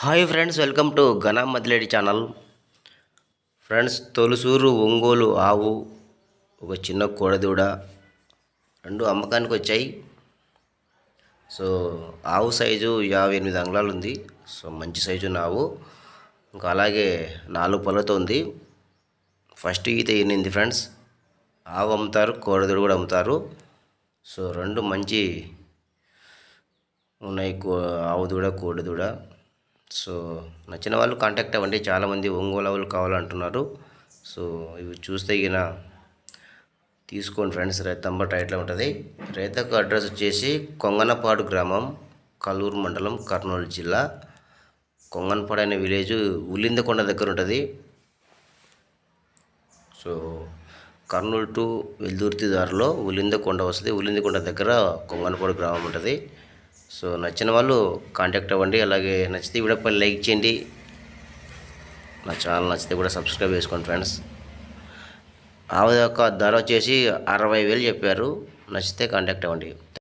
Hi friends welcome to ఘనా మదిలేడి channel. Friends తొలుసూరు ఒంగోలు ఆవు ఒక చిన్న కోడదూడ రెండు అమ్మకానికి వచ్చాయి. సో ఆవు సైజు యాభై ఎనిమిది అంగుళాలు ఉంది. సో మంచి సైజు ఉన్న ఆవు. ఇంకా అలాగే నాలుగు పళ్ళతో ఉంది. ఫస్ట్ ఈత ఎన్నింది ఫ్రెండ్స్? ఆవు అమ్ముతారు కోడదూడ కూడా అమ్ముతారు. సో రెండు మంచి ఉన్నాయి కో ఆవు దూడ కోడిదూడ. సో నచ్చిన వాళ్ళు కాంటాక్ట్ అవ్వండి. చాలామంది ఒంగోలు ఆవులు కావాలంటున్నారు. సో ఇవి చూస్తే గిన తీసుకోండి ఫ్రెండ్స్. రైతంబ టైట్లో ఉంటుంది. రైతకు అడ్రస్ వచ్చేసి కొంగనపాడు గ్రామం కల్లూరు మండలం కర్నూలు జిల్లా. కొంగనపాడు అనే విలేజ్ ఉలిందకొండ దగ్గర ఉంటుంది. సో కర్నూలు టు వెల్దుర్తి దారిలో ఉలిందకొండ వస్తుంది. ఉలిందకొండ దగ్గర కొంగనపాడు గ్రామం ఉంటుంది. సో నచ్చిన వాళ్ళు కాంటాక్ట్ అవ్వండి. అలాగే నచ్చితే వీడియో పని లైక్ చేయండి. నా ఛానల్ నచ్చితే కూడా సబ్స్క్రైబ్ చేసుకోండి ఫ్రెండ్స్ ఆవు యొక్క ధర వచ్చేసి అరవై వేలు చెప్పారు. నచ్చితే కాంటాక్ట్ అవ్వండి.